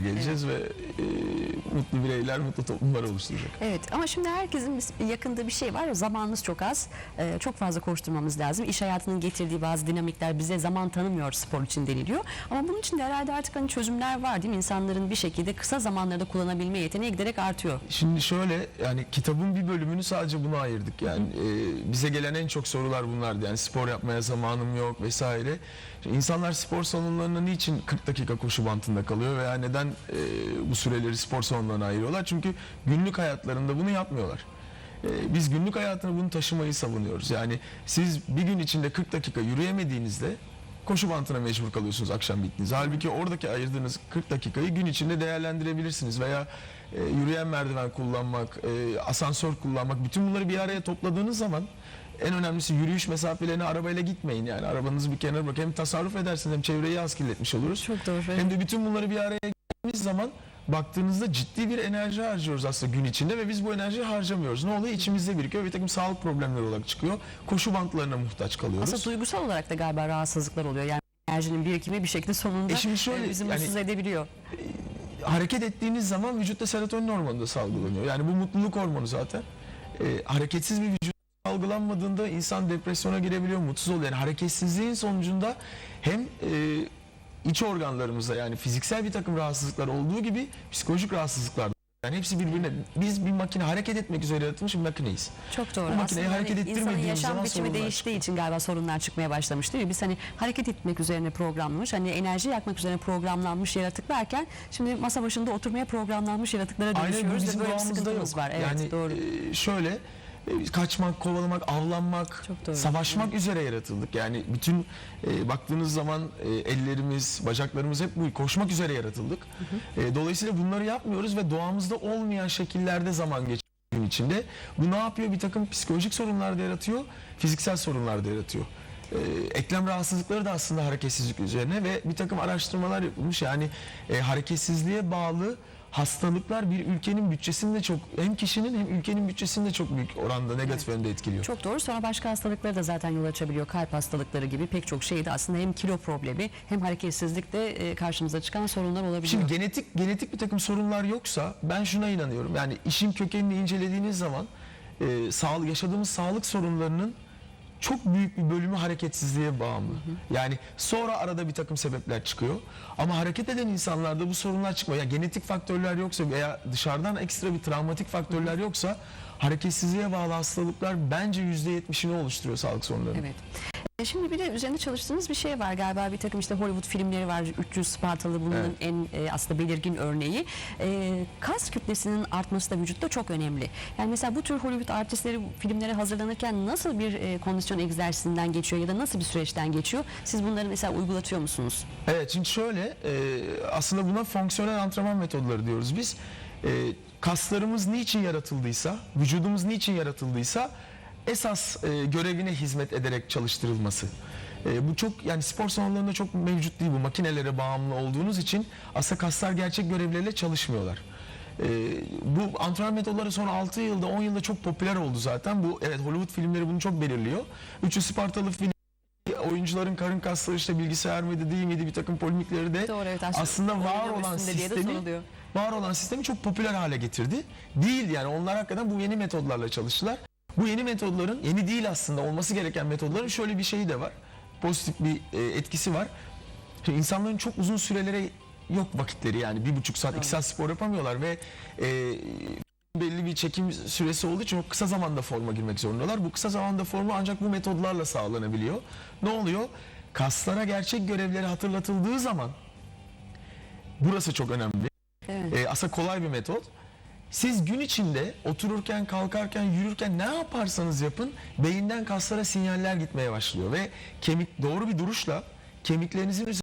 geleceğiz ve mutlu bireyler, mutlu toplumlar oluşturacak. Evet ama şimdi herkesin yakında bir şey var. Zamanımız çok az. Ee, çok fazla koşturmamız lazım. İş hayatının getirdiği bazı dinamikler bize zaman tanımıyor spor için deniliyor. Ama bunun için de herhalde artık hani çözümler var değil mi? İnsanların bir şekilde kısa zamanlarda kullanabilme yeteneği giderek artıyor. Şimdi şöyle yani kitabın bir bölümünü sadece buna ayırdık. Yani e, bize gelen en çok sorular bunlardı. Yani spor yapmaya zamanım yok vesaire. Şimdi insanlar spor salonlarına niçin 40 dakika koşu bantında kalıyor veya neden e, bu süreleri spor salonlarına ayırıyorlar? Çünkü günlük hayatlarında bunu yapmıyorlar. E, biz günlük hayatına bunu taşımayı savunuyoruz. Yani siz bir gün içinde 40 dakika yürüyemediğinizde koşu bantına mecbur kalıyorsunuz akşam bittiğiniz. Halbuki oradaki ayırdığınız 40 dakikayı gün içinde değerlendirebilirsiniz veya e, yürüyen merdiven kullanmak, e, asansör kullanmak bütün bunları bir araya topladığınız zaman en önemlisi yürüyüş mesafelerine arabayla gitmeyin yani arabanızı bir kenara bırak hem tasarruf edersiniz hem çevreyi az kirletmiş oluruz. Çok doğru. Hem de bütün bunları bir araya geldiğimiz zaman baktığınızda ciddi bir enerji harcıyoruz aslında gün içinde ve biz bu enerjiyi harcamıyoruz. Ne oluyor? İçimizde birikiyor. Bir takım sağlık problemleri olarak çıkıyor. Koşu bantlarına muhtaç kalıyoruz. Aslında duygusal olarak da galiba rahatsızlıklar oluyor. Yani enerjinin birikimi bir şekilde sonunda E şimdi şöyle, e, bizi yani- mutsuz edebiliyor. hareket ettiğiniz zaman vücutta serotonin hormonu da salgılanıyor. Yani bu mutluluk hormonu zaten. Ee, hareketsiz bir vücut salgılanmadığında insan depresyona girebiliyor, mutsuz oluyor. Yani hareketsizliğin sonucunda hem e, iç organlarımızda yani fiziksel bir takım rahatsızlıklar olduğu gibi psikolojik rahatsızlıklar da. yani hepsi birbirine biz bir makine hareket etmek üzere yaratılmış bir makineyiz. Çok doğru. Bu makineyi Aslında hareket hani insanın ettirmediğimiz yaşam zaman biçimi sorunlar değiştiği için galiba sorunlar çıkmaya başlamış değil mi? Biz hani hareket etmek üzerine programlanmış, hani enerji yakmak üzerine programlanmış yaratıklarken şimdi masa başında oturmaya programlanmış yaratıklara Aynen bu dönüşüyoruz ve bizim böyle bir doğamızda sıkıntımız yok. var. Evet yani doğru. e, şöyle kaçmak, kovalamak, avlanmak, savaşmak üzere yaratıldık. Yani bütün e, baktığınız zaman e, ellerimiz, bacaklarımız hep bu koşmak üzere yaratıldık. E, dolayısıyla bunları yapmıyoruz ve doğamızda olmayan şekillerde zaman geçiriyoruz gün içinde. Bu ne yapıyor? Bir takım psikolojik sorunlar da yaratıyor, fiziksel sorunlar da yaratıyor. E, eklem rahatsızlıkları da aslında hareketsizlik üzerine ve bir takım araştırmalar yapılmış. Yani e, hareketsizliğe bağlı hastalıklar bir ülkenin bütçesini de çok hem kişinin hem ülkenin bütçesini de çok büyük oranda negatif yönde etkiliyor. Çok doğru. Sonra başka hastalıkları da zaten yol açabiliyor. Kalp hastalıkları gibi pek çok şeyde aslında hem kilo problemi hem hareketsizlikte e, karşımıza çıkan sorunlar olabiliyor. Şimdi genetik genetik bir takım sorunlar yoksa ben şuna inanıyorum. Yani işin kökenini incelediğiniz zaman e, sağlık yaşadığımız sağlık sorunlarının çok büyük bir bölümü hareketsizliğe bağımlı. Yani sonra arada bir takım sebepler çıkıyor. Ama hareket eden insanlarda bu sorunlar çıkmıyor. Yani genetik faktörler yoksa veya dışarıdan ekstra bir travmatik faktörler yoksa hareketsizliğe bağlı hastalıklar bence %70'ini oluşturuyor sağlık sorunlarının. Evet. E, Şimdi bir de üzerinde çalıştığınız bir şey var galiba bir takım işte Hollywood filmleri var 300 Spartalı bunun Evet. en e, aslında belirgin örneği. E, kas kütlesinin artması da vücutta çok önemli. Yani mesela bu tür Hollywood artistleri filmlere hazırlanırken nasıl bir e, kondisyon egzersizinden geçiyor ya da nasıl bir süreçten geçiyor? Siz bunları mesela uygulatıyor musunuz? Evet şimdi şöyle e, aslında buna fonksiyonel antrenman metodları diyoruz biz. E, kaslarımız niçin yaratıldıysa, vücudumuz niçin yaratıldıysa esas e, görevine hizmet ederek çalıştırılması. E, bu çok yani spor salonlarında çok mevcut değil bu makinelere bağımlı olduğunuz için aslında kaslar gerçek görevleriyle çalışmıyorlar. E, bu antrenman metodları son 6 yılda 10 yılda çok popüler oldu zaten. Bu evet Hollywood filmleri bunu çok belirliyor. Üçü Spartalı film oyuncuların karın kasları işte bilgisayar mıydı değil miydi bir takım polemikleri de Doğru, evet, aslında var olan sistemi var olan sistemi çok popüler hale getirdi. Değil yani onlar hakikaten bu yeni metodlarla çalıştılar. Bu yeni metodların yeni değil aslında olması gereken metodların şöyle bir şeyi de var. Pozitif bir e, etkisi var. Şimdi insanların çok uzun sürelere yok vakitleri yani bir buçuk saat iki saat spor yapamıyorlar ve e, belli bir çekim süresi olduğu için çok kısa zamanda forma girmek zorundalar. Bu kısa zamanda forma ancak bu metodlarla sağlanabiliyor. Ne oluyor? Kaslara gerçek görevleri hatırlatıldığı zaman burası çok önemli. Evet. Ee, aslında kolay bir metot. Siz gün içinde otururken, kalkarken, yürürken ne yaparsanız yapın beyinden kaslara sinyaller gitmeye başlıyor ve kemik doğru bir duruşla kemiklerinizin üzerinde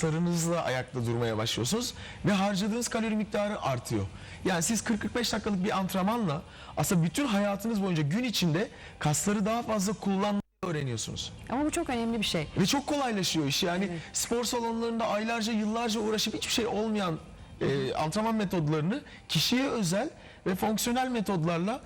sarınızla ayakta durmaya başlıyorsunuz ve harcadığınız kalori miktarı artıyor. Yani siz 40-45 dakikalık bir antrenmanla aslında bütün hayatınız boyunca gün içinde kasları daha fazla kullanmayı öğreniyorsunuz. Ama bu çok önemli bir şey. Ve çok kolaylaşıyor iş. Yani spor salonlarında aylarca yıllarca uğraşıp hiçbir şey olmayan e, antrenman metodlarını kişiye özel ve fonksiyonel metodlarla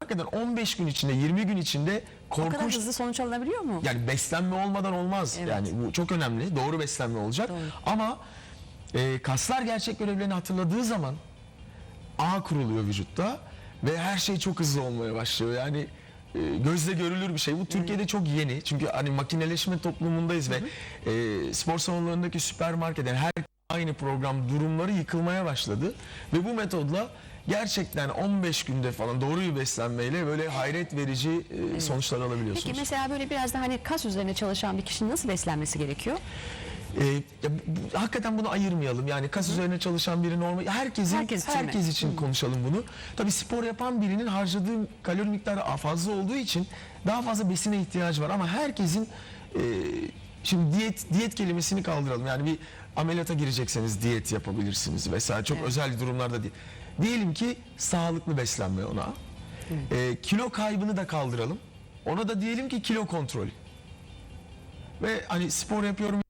hakikaten 15 gün içinde 20 gün içinde O kadar korkunç hızlı sonuç alınabiliyor mu? yani beslenme olmadan olmaz. Evet. Yani bu çok önemli. Doğru beslenme olacak. Doğru. Ama e, kaslar gerçek görevlerini hatırladığı zaman ağ kuruluyor vücutta ve her şey çok hızlı olmaya başlıyor. Yani e, gözle görülür bir şey. Bu Türkiye'de çok yeni. Çünkü hani makineleşme toplumundayız ve e, spor salonlarındaki süpermarket yani her aynı program durumları yıkılmaya başladı ve bu metodla gerçekten 15 günde falan doğru bir beslenmeyle böyle hayret verici e, sonuçlar alabiliyorsunuz. Peki mesela böyle biraz da hani kas üzerine çalışan bir kişinin nasıl beslenmesi gerekiyor? Ee, ya bu- hakikaten bunu ayırmayalım. Yani kas üzerine çalışan biri normal herkesin Herkes herkes için için, mi? konuşalım bunu. Tabii spor yapan birinin harcadığı kalori miktarı fazla olduğu için daha fazla besine ihtiyacı var ama herkesin e, şimdi diyet diyet kelimesini kaldıralım. Yani bir ameliyata girecekseniz diyet yapabilirsiniz vesaire. Çok özel durumlarda değil. Diyelim ki sağlıklı beslenme ona. E, kilo kaybını da kaldıralım. Ona da diyelim ki kilo kontrolü. Ve hani spor yapıyorum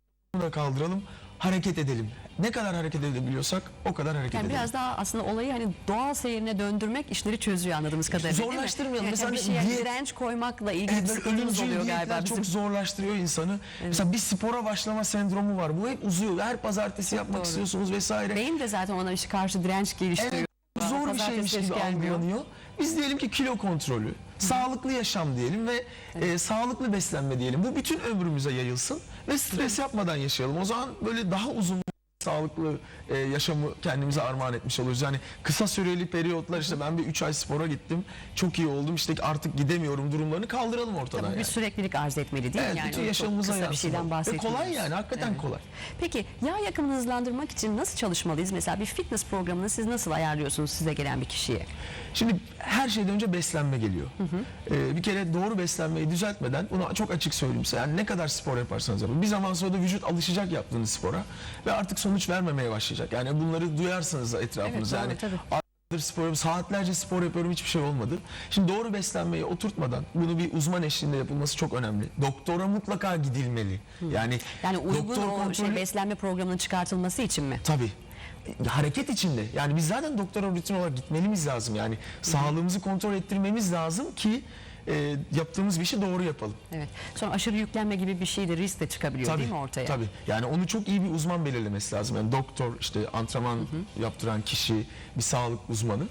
da kaldıralım. Hareket edelim. Ne kadar hareket edebiliyorsak o kadar hareket Yani edelim. biraz daha aslında olayı hani doğal seyrine döndürmek işleri çözüyor anladığımız kadarıyla? Zorlaştırmayalım. Evet, Mesela yani bir şeye diyet- direnç koymakla ilgili Evet, sıkıntımız oluyor galiba çok bizim. zorlaştırıyor insanı. Mesela bir spora başlama sendromu var. Bu hep uzuyor. Her pazartesi yapmak doğru. istiyorsunuz vesaire. Beyin de zaten ona karşı direnç geliştiriyor. Evet, zor bir şeymiş gibi algılanıyor. Biz diyelim ki kilo kontrolü, sağlıklı yaşam diyelim ve e, sağlıklı beslenme diyelim. Bu bütün ömrümüze yayılsın ve stres yapmadan yaşayalım. O zaman böyle daha uzun sağlıklı e, yaşamı kendimize armağan etmiş oluruz. Yani kısa süreli periyotlar işte ben bir 3 ay spora gittim. Çok iyi oldum. işte artık gidemiyorum durumlarını kaldıralım ortadan Tabii bir yani. süreklilik arz etmeli değil mi? Evet, Yani bütün yaşamımıza kısa bir şeyden. Ve bahsetmiyoruz. kolay yani hakikaten Evet. kolay. Peki yağ yakımını hızlandırmak için nasıl çalışmalıyız? Mesela bir fitness programını siz nasıl ayarlıyorsunuz size gelen bir kişiye? Şimdi her şeyden önce beslenme geliyor. Ee, bir kere doğru beslenmeyi düzeltmeden bunu çok açık söyleyeyim size. Yani ne kadar spor yaparsanız yapın. Bir zaman sonra da vücut alışacak yaptığınız spora ve artık sonuç vermemeye başlayacak. Yani bunları duyarsınız etrafınızda. Evet, yani tabii. aylardır spor yapıyorum, saatlerce spor yapıyorum hiçbir şey olmadı. Şimdi doğru beslenmeyi oturtmadan bunu bir uzman eşliğinde yapılması çok önemli. Doktora mutlaka gidilmeli. Yani Yani uygun doktor o şey kontrolü- beslenme programının çıkartılması için mi? Tabii. Hareket içinde. Yani biz zaten doktora rutin olarak gitmemiz lazım. Yani sağlığımızı kontrol ettirmemiz lazım ki e, yaptığımız bir işi doğru yapalım. Evet. Sonra aşırı yüklenme gibi bir şey de risk de çıkabiliyor değil mi ortaya? Tabii. Yani onu çok iyi bir uzman belirlemesi lazım. Yani doktor, işte antrenman yaptıran kişi, bir sağlık uzmanı.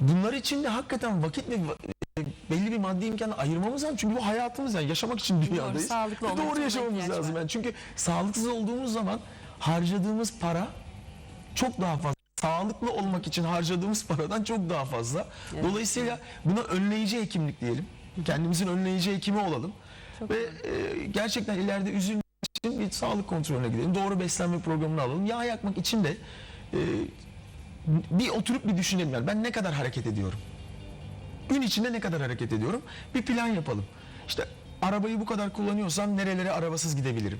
Bunlar için de hakikaten vakit ve e, belli bir maddi imkanı ayırmamız lazım. Çünkü bu hayatımız yani yaşamak için dünyadayız. sağlıklı Ve doğru buna yaşamamız lazım. var. Yani çünkü sağlıksız olduğumuz zaman harcadığımız para çok daha fazla. Sağlıklı olmak için harcadığımız paradan çok daha fazla. Dolayısıyla buna önleyici hekimlik diyelim. Kendimizin önleyici hekimi olalım. Ve e, gerçekten ileride üzülmek için bir sağlık kontrolüne gidelim. Doğru beslenme programını alalım. Yağ yakmak için de e, bir oturup bir düşünelim. Yani ben ne kadar hareket ediyorum? Gün içinde ne kadar hareket ediyorum? Bir plan yapalım. İşte arabayı bu kadar kullanıyorsam nerelere arabasız gidebilirim?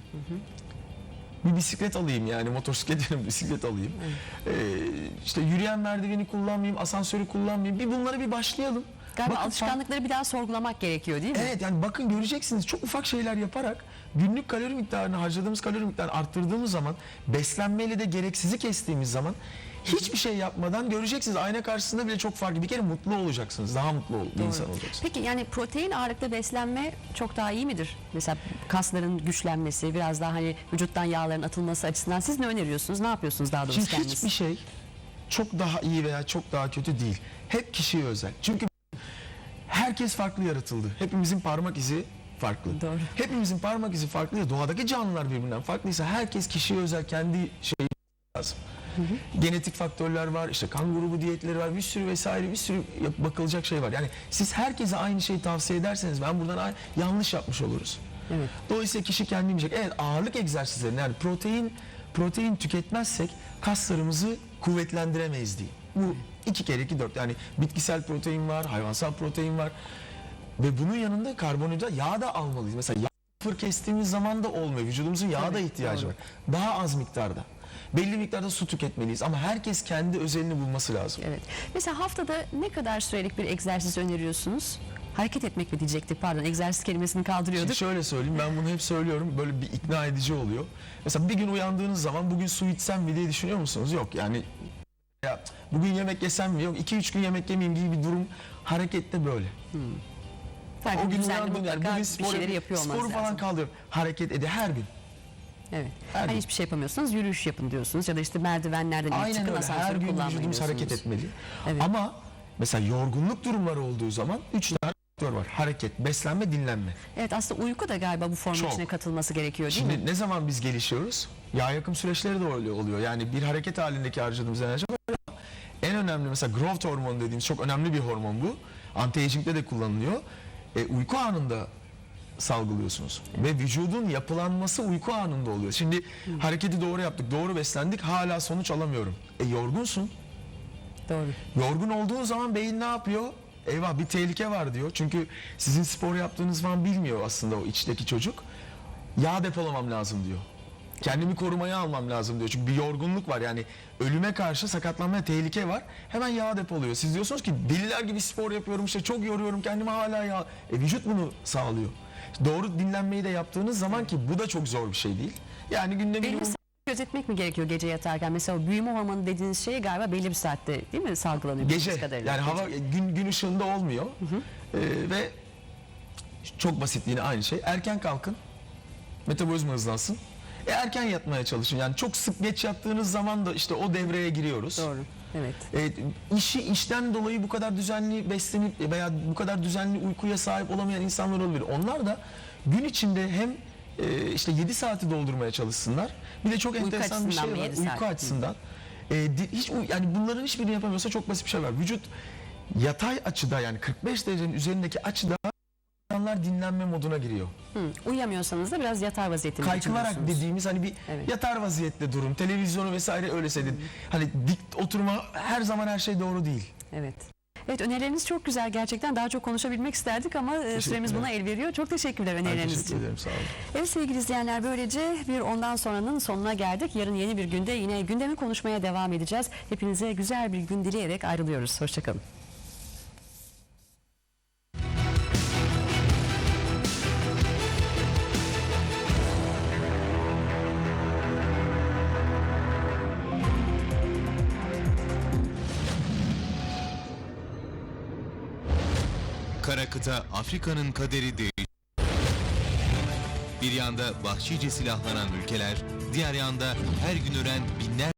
Bir bisiklet alayım yani motosiklet yerine bisiklet alayım. Ee, işte yürüyen merdiveni kullanmayayım, asansörü kullanmayayım. Bir bunlara bir başlayalım. Galiba Bakın alışkanlıkları bir daha sorgulamak gerekiyor değil mi? Evet yani bakın göreceksiniz çok ufak şeyler yaparak günlük kalori miktarını harcadığımız kalori miktarını arttırdığımız zaman beslenmeyle de gereksizi kestiğimiz zaman hiçbir şey yapmadan göreceksiniz ayna karşısında bile çok farklı. Bir kere mutlu olacaksınız. Daha mutlu ol- bir insan olacaksınız. Peki yani protein ağırlıklı beslenme çok daha iyi midir? Mesela kasların güçlenmesi, biraz daha hani vücuttan yağların atılması açısından siz ne öneriyorsunuz? Ne yapıyorsunuz daha doğrusu Şimdi kendiniz? hiçbir şey çok daha iyi veya çok daha kötü değil. Hep kişiye özel. Çünkü herkes farklı yaratıldı. Hepimizin parmak izi farklı. Doğru. Hepimizin parmak izi farklı. ya, Doğadaki canlılar birbirinden farklıysa herkes kişiye özel kendi şeyi lazım. Genetik faktörler var, işte kan grubu diyetleri var, bir sürü vesaire bir sürü bakılacak şey var. Yani siz herkese aynı şeyi tavsiye ederseniz ben buradan yanlış yapmış oluruz. Evet. Dolayısıyla kişi kendi bilecek. Evet ağırlık egzersizlerinde yani protein protein tüketmezsek kaslarımızı kuvvetlendiremeyiz diye. Bu iki kere iki dört yani bitkisel protein var, hayvansal protein var. Ve bunun yanında karbonhidrat yağ da almalıyız. Mesela yağ sıfır kestiğimiz zaman da olmuyor. Vücudumuzun yağa da ihtiyacı doğru. var. Daha az miktarda. Belli miktarda su tüketmeliyiz ama herkes kendi özelini bulması lazım. Evet. Mesela haftada ne kadar sürelik bir egzersiz öneriyorsunuz? Hareket etmek mi diyecektik pardon egzersiz kelimesini kaldırıyorduk. Şimdi şöyle söyleyeyim ben bunu hep söylüyorum böyle bir ikna edici oluyor. Mesela bir gün uyandığınız zaman bugün su içsem mi diye düşünüyor musunuz? Yok yani ya bugün yemek yesem mi? Yok 2-3 gün yemek yemeyeyim gibi bir durum harekette böyle. Sanki o gün düzenli uyandım yani bugün bir spor, şeyleri yapıyor olmanız sporu falan lazım. kaldırıyorum. Hareket ede her gün. Evet. Her Hani gün. hiçbir şey yapamıyorsanız yürüyüş yapın diyorsunuz ya da işte merdivenlerden Aynen çıkın öyle. Her gün vücudumuz hareket etmeli. Evet. Ama mesela yorgunluk durumları olduğu zaman üç tane faktör var. Hareket, beslenme, dinlenme. Evet aslında uyku da galiba bu formun Çok. içine katılması gerekiyor değil mi? Şimdi ne zaman biz gelişiyoruz? Yağ yakım süreçleri de öyle oluyor. Yani bir hareket halindeki harcadığımız enerji ama en önemli mesela growth hormonu dediğimiz çok önemli bir hormon bu. Anti-aging'de de kullanılıyor. E, uyku anında salgılıyorsunuz. Ve vücudun yapılanması uyku anında oluyor. Şimdi hareketi doğru yaptık, doğru beslendik hala sonuç alamıyorum. E yorgunsun. Doğru. Yorgun olduğun zaman beyin ne yapıyor? Eyvah bir tehlike var diyor. Çünkü sizin spor yaptığınız falan bilmiyor aslında o içteki çocuk. Yağ depolamam lazım diyor. Kendimi korumaya almam lazım diyor. Çünkü bir yorgunluk var yani ölüme karşı sakatlanmaya tehlike var. Hemen yağ depoluyor. Siz diyorsunuz ki deliler gibi spor yapıyorum işte çok yoruyorum kendimi hala yağ. E vücut bunu sağlıyor. Doğru dinlenmeyi de yaptığınız zaman ki bu da çok zor bir şey değil. Yani günde Belli bir minimum saat gözetmek mi gerekiyor gece yatarken? Mesela büyüme hormonu dediğiniz şey galiba belli bir saatte değil mi salgılanıyor? Gece kadarıyla. yani hava gün gün ışığında olmuyor Ee, ve çok basit yine aynı şey erken kalkın metabolizma hızlansın e, erken yatmaya çalışın yani çok sık geç yattığınız zaman da işte o devreye giriyoruz. Doğru. Evet. E, işi işten dolayı bu kadar düzenli beslenip veya bu kadar düzenli uykuya sahip olamayan insanlar olabilir. Onlar da gün içinde hem e, işte 7 saati doldurmaya çalışsınlar. Bir de çok Uyku enteresan bir şey var. saat? Uyku Hı. açısından. E, hiç yani bunların hiçbirini yapamıyorsa çok basit bir şey var. Vücut yatay açıda yani 45 derecenin üzerindeki açıda insanlar dinlenme moduna giriyor. Hı. Uyuyamıyorsanız da biraz yatar vaziyette mi Kaykılarak geçiriyorsunuz? dediğimiz hani bir Evet. yatar vaziyette durun. Televizyonu vesaire öyle seyredin. Hani dik oturma her zaman her şey doğru değil. Evet. Evet önerileriniz çok güzel gerçekten daha çok konuşabilmek isterdik ama e, süremiz buna el veriyor. Çok teşekkürler Ben önerileriniz teşekkür için. ederim sağ olun. Evet sevgili izleyenler böylece bir ondan sonranın sonuna geldik. Yarın yeni bir günde yine gündemi konuşmaya devam edeceğiz. Hepinize güzel bir gün dileyerek ayrılıyoruz. Hoşçakalın. Kara kıta Afrika'nın kaderi değil. Bir yanda vahşice silahlanan ülkeler, diğer yanda her gün ölen binler